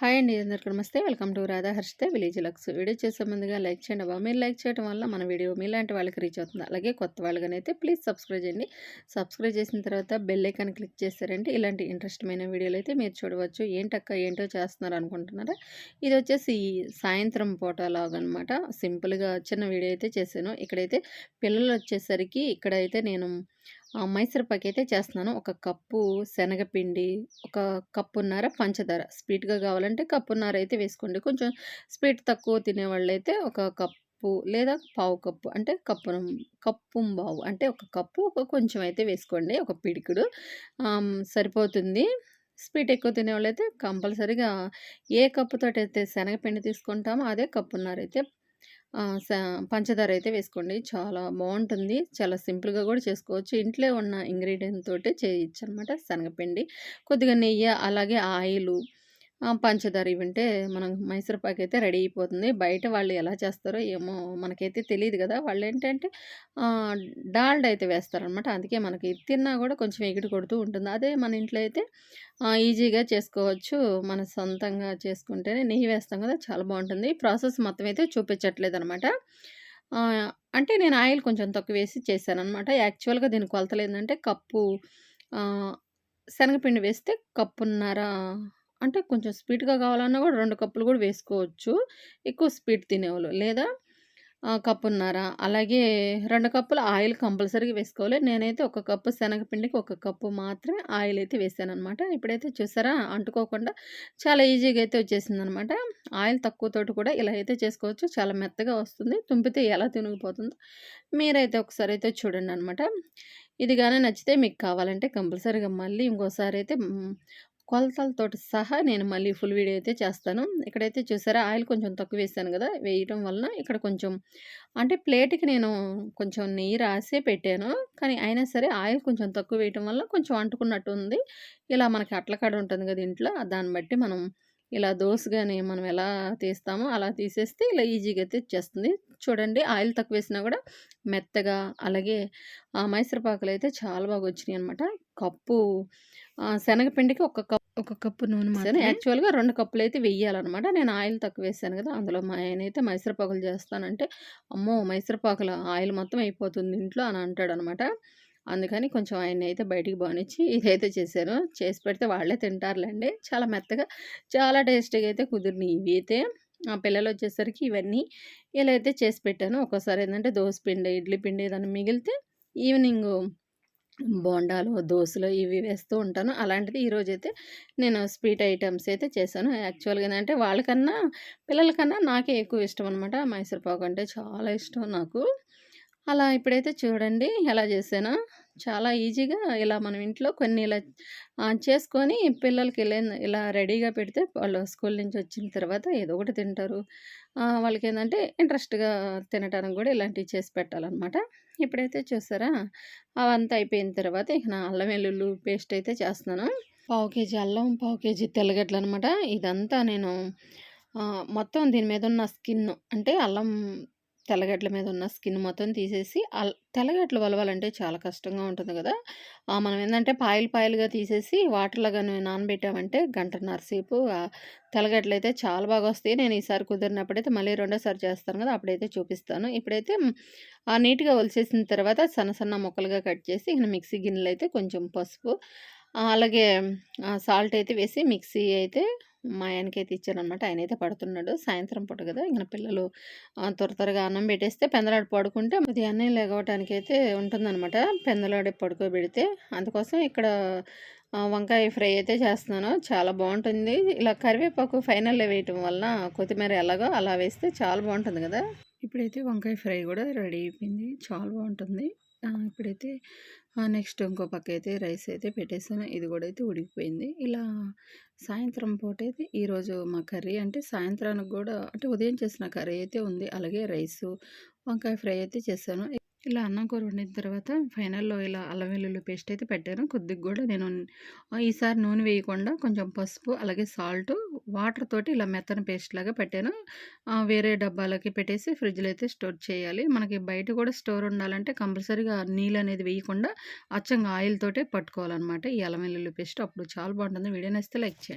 Hi అండి అందరికీ నమస్తే. Welcome to Radha Harshitha village Lux. Video చేసే ముందుగా లైక్ చేయండి అబ్బా మీరు లైక్ చేయడం వల్ల మన వీడియో మీలాంటి వాళ్ళకి రీచ్ అవుతుంది. అలాగే కొత్త వాళ్ళగానైతే ప్లీజ్ సబ్స్క్రైబ్ చేయండి. సబ్స్క్రైబ్ చేసిన తర్వాత బెల్ ఐకాన్ క్లిక్ చేస్తారంటే ఇలాంటి ఇంట్రెస్టమైన వీడియోలు అయితే మీరు చూడవచ్చు. ఏంటక్క ఏంటో చేస్తున్నారు అనుకుంటున్నారా? ఇది వచ్చేసి సాయంత్రం పూట లాగనమాట. సింపుల్గా చిన్న వీడియో అయితే చేశాను. ఇక్కడైతే పిల్లలు వచ్చేసరికి ఇక్కడైతే నేను మైసూర్పాక్ అయితే చేస్తున్నాను. ఒక కప్పు శనగపిండి ఒక కప్పున్నర పంచదార. స్వీట్గా కావాలంటే కప్పున్నర అయితే వేసుకోండి. కొంచెం స్వీట్ తక్కువ తినేవాళ్ళైతే ఒక కప్పు లేదా పావు కప్పు అంటే కప్పు కప్పు బావు అంటే ఒక కప్పు ఒక కొంచెం అయితే వేసుకోండి. ఒక పిడికుడు. సరిపోతుంది. స్వీట్ ఎక్కువ తినేవాళ్ళు అయితే కంపల్సరీగా ఏ కప్పుతో అయితే శనగపిండి తీసుకుంటామో అదే కప్పున్నర అయితే పంచదార అయితే వేసుకోండి. చాలా బాగుంటుంది చాలా సింపుల్గా కూడా చేసుకోవచ్చు. ఇంట్లో ఉన్న ఇంగ్రీడియంట్ తోటే చేయొచ్చు అనమాట శనగపిండి. కొద్దిగా నెయ్యి అలాగే ఆయిలు పంచదార ఇవ్వంటే మనం మైసూర్పాక్ అయితే రెడీ అయిపోతుంది. బయట వాళ్ళు ఎలా చేస్తారో ఏమో మనకైతే తెలియదు కదా. వాళ్ళు ఏంటంటే డాల్డ్ అయితే వేస్తారనమాట అందుకే మనకి తిన్నా కూడా కొంచెం ఎగిటి కొడుతూ ఉంటుంది. అదే మన ఇంట్లో అయితే ఈజీగా చేసుకోవచ్చు. మన సొంతంగా చేసుకుంటేనే నెయ్యి వేస్తాం కదా చాలా బాగుంటుంది. ప్రాసెస్ మొత్తం అయితే చూపించట్లేదు అనమాట అంటే నేను ఆయిల్ కొంచెం తక్కువ వేసి చేశాను అనమాట యాక్చువల్గా దీని కొలతలు ఏంటంటే కప్పు శనగపిండి వేస్తే కప్పున్నర అంటే కొంచెం స్వీట్‌గా కావాలన్నా కూడా రెండు కప్పులు కూడా వేసుకోవచ్చు. ఎక్కువ స్వీట్ తినేవాళ్ళు. లేదా కప్పున్నర అలాగే రెండు కప్పులు ఆయిల్ కంపల్సరీగా వేసుకోవాలి. నేనైతే ఒక కప్పు శనగపిండికి ఒక కప్పు మాత్రమే ఆయిల్ అయితే వేసాననమాట. ఇప్పుడైతే చూసారా అంటుకోకుండా చాలా ఈజీగా అయితే వచ్చేసిందనమాట. ఆయిల్ తక్కువతోటి కూడా ఇలా అయితే చేసుకోవచ్చు. చాలా మెత్తగా వస్తుంది. తుంపితే ఎలా తినిగిపోతుందో మీరైతే ఒకసారి అయితే చూడండి అనమాట ఇది కానీ నచ్చితే మీకు కావాలంటే కంపల్సరీగా మళ్ళీ ఇంకోసారి అయితే కొలతలతోటి సహా నేను మళ్ళీ ఫుల్ వీడియో అయితే చేస్తాను. ఇక్కడైతే చూసారా ఆయిల్ కొంచెం తక్కువ వేసాను కదా వేయటం వలన ఇక్కడ కొంచెం అంటే ప్లేట్కి నేను కొంచెం నెయ్యి రాసే పెట్టాను. కానీ అయినా సరే ఆయిల్ కొంచెం తక్కువ వేయటం వల్ల కొంచెం అంటుకున్నట్టు ఉంది. ఇలా మనకి అట్లకాడ ఉంటుంది కదా ఇంట్లో దాన్ని బట్టి మనం ఇలా దోసగానే మనం ఎలా తీస్తామో అలా తీసేస్తే ఇలా ఈజీగా అయితే వచ్చేస్తుంది. చూడండి ఆయిల్ తక్కువ వేసినా కూడా మెత్తగా అలాగే మైసూర్ అయితే చాలా బాగా వచ్చినాయి అనమాట కప్పు శనగపిండికి ఒక కప్ ఒక కప్పు నూనె మాత్రం యాక్చువల్గా రెండు కప్పులు అయితే వెయ్యాలన్నమాట. నేను ఆయిల్ తక్కువ వేసాను కదా అందులో మా ఆయన అయితే మైసూరపాకులు చేస్తానంటే అమ్మో! మైసూరపాకుల ఆయిల్ మొత్తం అయిపోతుంది ఇంట్లో అని అంటాడు అనమాట అందుకని కొంచెం ఆయన అయితే బయటికి బానిచ్చి ఇదైతే చేశాను చేసి పెడితే వాళ్ళే తింటారులేండి. చాలా మెత్తగా చాలా టేస్టీగా అయితే కుదిరినాయి ఇవి అయితే. ఆ పిల్లలు వచ్చేసరికి ఇవన్నీ ఇలా అయితే చేసి పెట్టాను. ఒక్కోసారి ఏంటంటే దోశ పిండి ఇడ్లీ పిండి ఏదైనా మిగిలితే ఈవినింగ్ బోండాలు దోశలు ఇవి వేస్తూ ఉంటాను. అలాంటిది ఈరోజైతే నేను స్వీట్ ఐటమ్స్ అయితే చేశాను. యాక్చువల్గా ఏంటంటే వాళ్ళకన్నా పిల్లలకన్నా నాకే ఎక్కువ ఇష్టం అనమాట మైసూర్పాకు అంటే చాలా ఇష్టం నాకు. అలా ఇప్పుడైతే చూడండి ఎలా చేశానో. చాలా ఈజీగా ఇలా మనం ఇంట్లో కొన్ని ఇలా చేసుకొని పిల్లలకి ఇలా ఇలా రెడీగా పెడితే వాళ్ళు స్కూల్ నుంచి వచ్చిన తర్వాత ఏదో ఒకటి తింటారు. వాళ్ళకి ఏంటంటే ఇంట్రెస్ట్గా తినడానికి కూడా ఇలాంటివి చేసి పెట్టాలన్నమాట. ఇప్పుడైతే చూసారా? అవంతా అయిపోయిన తర్వాత ఇక నా అల్లం వెల్లుల్లి పేస్ట్ అయితే చేస్తున్నాను. పావు కేజీ అల్లం పావు కేజీ తెల్లగడ్డలు అనమాట ఇదంతా నేను మొత్తం దీని మీద ఉన్న స్కిన్ అంటే అల్లం తెల్లగడ్డల మీద ఉన్న స్కిన్ మొత్తం తీసేసి అల్ తెల్లగడ్డలు వలవాలంటే చాలా కష్టంగా ఉంటుంది కదా. మనం ఏంటంటే పాయలు పాయలుగా తీసేసి వాటర్లో కానీ నానబెట్టామంటే గంటన్నర సేపు తెల్లగడ్డలు అయితే చాలా బాగా వస్తాయి. నేను ఈసారి కుదిరినప్పుడైతే మళ్ళీ రెండోసారి చేస్తాను కదా అప్పుడైతే చూపిస్తాను. ఇప్పుడైతే ఆ నీట్గా ఒలిసేసిన తర్వాత సన్న సన్న ముక్కలుగా కట్ చేసి ఇక మిక్సీ గిన్నెలు అయితే కొంచెం పసుపు అలాగే సాల్ట్ అయితే వేసి మిక్సీ అయితే మా ఆయనకైతే ఇచ్చారనమాట ఆయన అయితే పడుతున్నాడు. సాయంత్రం పూట కదా ఇంకా పిల్లలు త్వర త్వరగా అన్నం పెట్టేస్తే పెందలాడు పడుకుంటే అన్నం లేకపోవటానికి అయితే ఉంటుందన్నమాట. పెందలాడి పడుకోబెడితే అందుకోసం ఇక్కడ వంకాయ ఫ్రై అయితే చేస్తున్నాను. చాలా బాగుంటుంది. ఇలా కరివేపాకు ఫైనల్లో వేయటం వలన కొత్తిమీర ఎలాగో అలా వేస్తే చాలా బాగుంటుంది కదా. ఇప్పుడైతే వంకాయ ఫ్రై కూడా రెడీ అయిపోయింది. చాలా బాగుంటుంది. ఇప్పుడైతే నెక్స్ట్ ఇంకో పక్క అయితే రైస్ అయితే పెట్టేసాను. ఇది కూడా అయితే ఉడికిపోయింది. ఇలా సాయంత్రం పూట అయితే ఈరోజు మా కర్రీ అంటే సాయంత్రానికి కూడా అంటే ఉదయం చేసిన కర్రీ అయితే ఉంది. అలాగే రైసు వంకాయ ఫ్రై అయితే చేశాను. ఇలా అన్నం కూర వండిన తర్వాత ఫైనల్లో ఇలా అల్లం వెల్లుల్లి పేస్ట్ అయితే పెట్టాను. కొద్దిగా కూడా నేను ఈసారి నూనె వేయకుండా కొంచెం పసుపు అలాగే సాల్ట్ వాటర్ తోటి ఇలా మెత్తన పేస్ట్ లాగా పెట్టాను. వేరే డబ్బాలకి పెట్టేసి ఫ్రిడ్జ్లో అయితే స్టోర్ చేయాలి. మనకి బయట కూడా స్టోర్ ఉండాలంటే కంపల్సరీగా నీళ్ళు అనేది వేయకుండా అచ్చంగా ఆయిల్ తోటే పట్టుకోవాలన్నమాట ఈ అల్లం వెల్లుల్లి పేస్ట్. అప్పుడు చాలా బాగుంటుంది. వీడియో నచ్చితే లైక్ చేయండి.